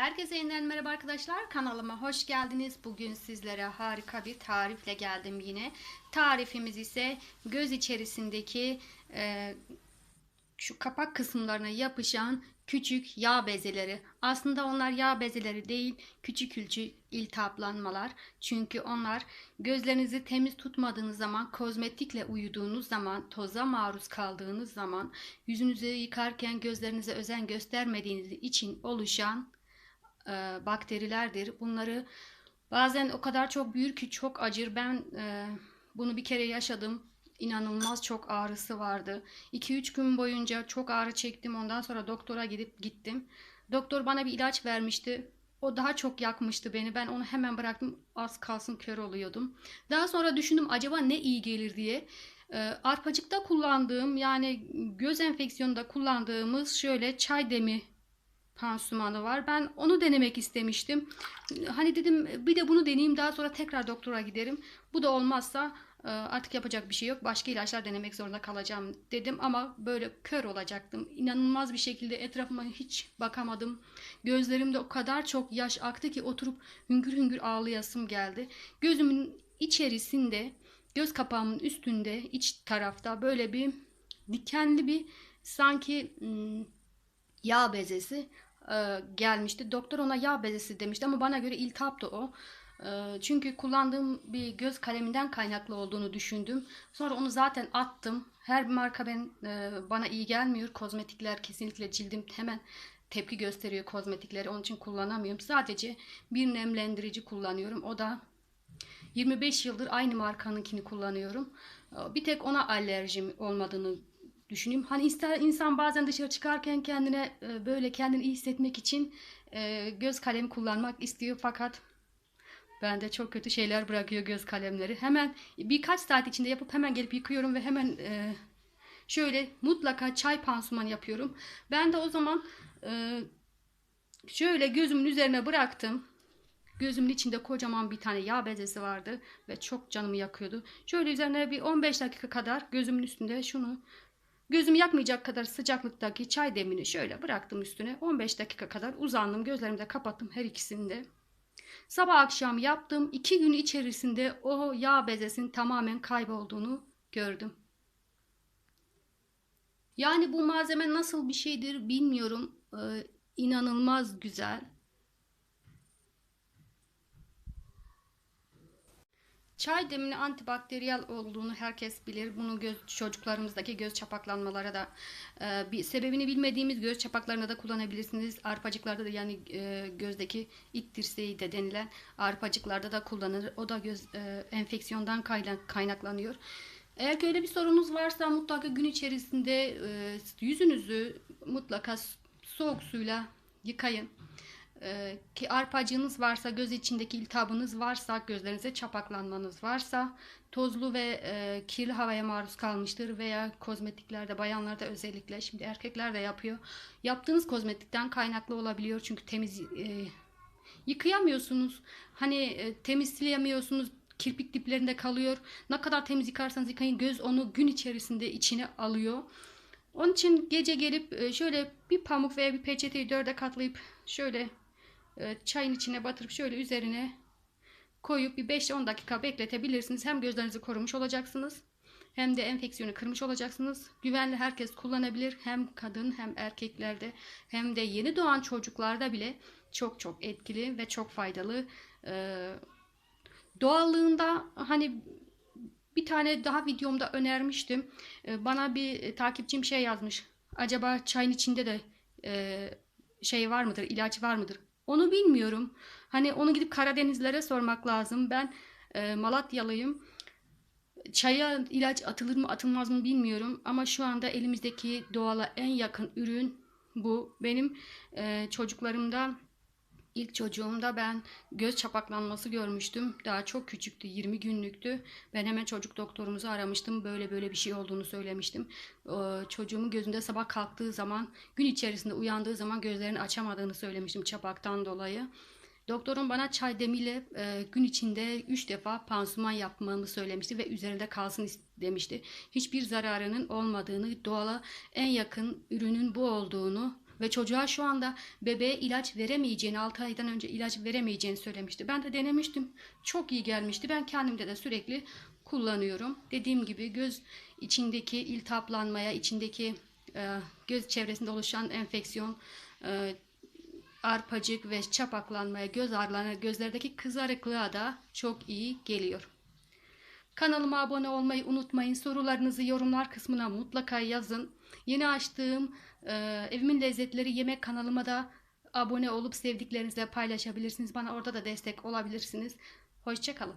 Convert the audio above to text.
Herkese yeniden merhaba arkadaşlar. Kanalıma hoş geldiniz. Bugün sizlere harika bir tarifle geldim yine. Tarifimiz ise göz içerisindeki e, şu kapak kısımlarına yapışan küçük yağ bezeleri. Aslında onlar yağ bezeleri değil, küçük küçük iltihaplanmalar. Çünkü onlar gözlerinizi temiz tutmadığınız zaman, kozmetikle uyuduğunuz zaman, toza maruz kaldığınız zaman, yüzünüzü yıkarken gözlerinize özen göstermediğiniz için oluşan e, bakterilerdir. Bunları bazen o kadar çok büyür ki çok acır. Ben e, bunu bir kere yaşadım. İnanılmaz çok ağrısı vardı. 2-3 gün boyunca çok ağrı çektim. Ondan sonra doktora gidip gittim. Doktor bana bir ilaç vermişti. O daha çok yakmıştı beni. Ben onu hemen bıraktım. Az kalsın kör oluyordum. Daha sonra düşündüm acaba ne iyi gelir diye. E, arpacıkta kullandığım yani göz enfeksiyonunda kullandığımız şöyle çay demi pansumanı var. Ben onu denemek istemiştim. Hani dedim bir de bunu deneyeyim daha sonra tekrar doktora giderim. Bu da olmazsa e, artık yapacak bir şey yok. Başka ilaçlar denemek zorunda kalacağım dedim ama böyle kör olacaktım. İnanılmaz bir şekilde etrafıma hiç bakamadım. Gözlerimde o kadar çok yaş aktı ki oturup hüngür hüngür ağlayasım geldi. Gözümün içerisinde göz kapağımın üstünde iç tarafta böyle bir dikenli bir sanki ım, yağ bezesi e, gelmişti. Doktor ona yağ bezesi demişti ama bana göre iltihaptı o. E, çünkü kullandığım bir göz kaleminden kaynaklı olduğunu düşündüm. Sonra onu zaten attım. Her marka ben e, bana iyi gelmiyor. Kozmetikler kesinlikle cildim hemen tepki gösteriyor kozmetikleri. Onun için kullanamıyorum. Sadece bir nemlendirici kullanıyorum. O da 25 yıldır aynı markanınkini kullanıyorum. E, Bir tek ona alerjim olmadığını düşüneyim. Hani ister insan bazen dışarı çıkarken kendine e, böyle kendini iyi hissetmek için e, göz kalemi kullanmak istiyor fakat bende çok kötü şeyler bırakıyor göz kalemleri. Hemen birkaç saat içinde yapıp hemen gelip yıkıyorum ve hemen e, şöyle mutlaka çay pansumanı yapıyorum. Ben de o zaman e, şöyle gözümün üzerine bıraktım. Gözümün içinde kocaman bir tane yağ bezesi vardı ve çok canımı yakıyordu. Şöyle üzerine bir 15 dakika kadar gözümün üstünde şunu Gözümü yakmayacak kadar sıcaklıktaki çay demini şöyle bıraktım üstüne. 15 dakika kadar uzandım. Gözlerimi de kapattım her ikisini de. Sabah akşam yaptım. 2 gün içerisinde o yağ bezesinin tamamen kaybolduğunu gördüm. Yani bu malzeme nasıl bir şeydir bilmiyorum. Ee, inanılmaz güzel. Çay demini antibakteriyel olduğunu herkes bilir. Bunu göz çocuklarımızdaki göz çapaklanmalara da e, bir sebebini bilmediğimiz göz çapaklarına da kullanabilirsiniz. Arpacıklarda da yani e, gözdeki it dirseği de denilen arpacıklarda da kullanılır. O da göz e, enfeksiyondan kaynak, kaynaklanıyor. Eğer ki öyle bir sorunuz varsa mutlaka gün içerisinde e, yüzünüzü mutlaka soğuk suyla yıkayın. Ee, ki arpacığınız varsa, göz içindeki iltihabınız varsa, gözlerinize çapaklanmanız varsa, tozlu ve e, kirli havaya maruz kalmıştır veya kozmetiklerde, bayanlarda özellikle, şimdi erkekler de yapıyor. Yaptığınız kozmetikten kaynaklı olabiliyor çünkü temiz e, yıkayamıyorsunuz. Hani e, temizleyemiyorsunuz. Kirpik diplerinde kalıyor. Ne kadar temiz yıkarsanız yıkayın göz onu gün içerisinde içine alıyor. Onun için gece gelip e, şöyle bir pamuk veya bir peçeteyi dörde katlayıp şöyle çayın içine batırıp şöyle üzerine koyup bir 5-10 dakika bekletebilirsiniz. Hem gözlerinizi korumuş olacaksınız hem de enfeksiyonu kırmış olacaksınız. Güvenli herkes kullanabilir. Hem kadın hem erkeklerde hem de yeni doğan çocuklarda bile çok çok etkili ve çok faydalı. Ee, doğallığında hani bir tane daha videomda önermiştim. Ee, bana bir takipçim şey yazmış. Acaba çayın içinde de e, şey var mıdır, ilaç var mıdır? Onu bilmiyorum. Hani onu gidip Karadenizlere sormak lazım. Ben e, Malatyalıyım. Çaya ilaç atılır mı atılmaz mı bilmiyorum. Ama şu anda elimizdeki doğala en yakın ürün bu. Benim e, çocuklarımda ilk çocuğumda ben göz çapaklanması görmüştüm. Daha çok küçüktü 20 günlüktü. Ben hemen çocuk doktorumuzu aramıştım. Böyle böyle bir şey olduğunu söylemiştim. O, çocuğumun gözünde sabah kalktığı zaman gün içerisinde uyandığı zaman gözlerini açamadığını söylemiştim çapaktan dolayı. Doktorum bana çay demiyle e, gün içinde 3 defa pansuman yapmamı söylemişti ve üzerinde kalsın demişti. Hiçbir zararının olmadığını, doğala en yakın ürünün bu olduğunu ve çocuğa şu anda bebeğe ilaç veremeyeceğini 6 aydan önce ilaç veremeyeceğini söylemişti. Ben de denemiştim. Çok iyi gelmişti. Ben kendimde de sürekli kullanıyorum. Dediğim gibi göz içindeki iltihaplanmaya, içindeki e, göz çevresinde oluşan enfeksiyon, e, arpacık ve çapaklanmaya, göz ağrılarına, gözlerdeki kızarıklığa da çok iyi geliyor. Kanalıma abone olmayı unutmayın. Sorularınızı yorumlar kısmına mutlaka yazın. Yeni açtığım e, Evimin Lezzetleri yemek kanalıma da abone olup sevdiklerinizle paylaşabilirsiniz. Bana orada da destek olabilirsiniz. Hoşçakalın.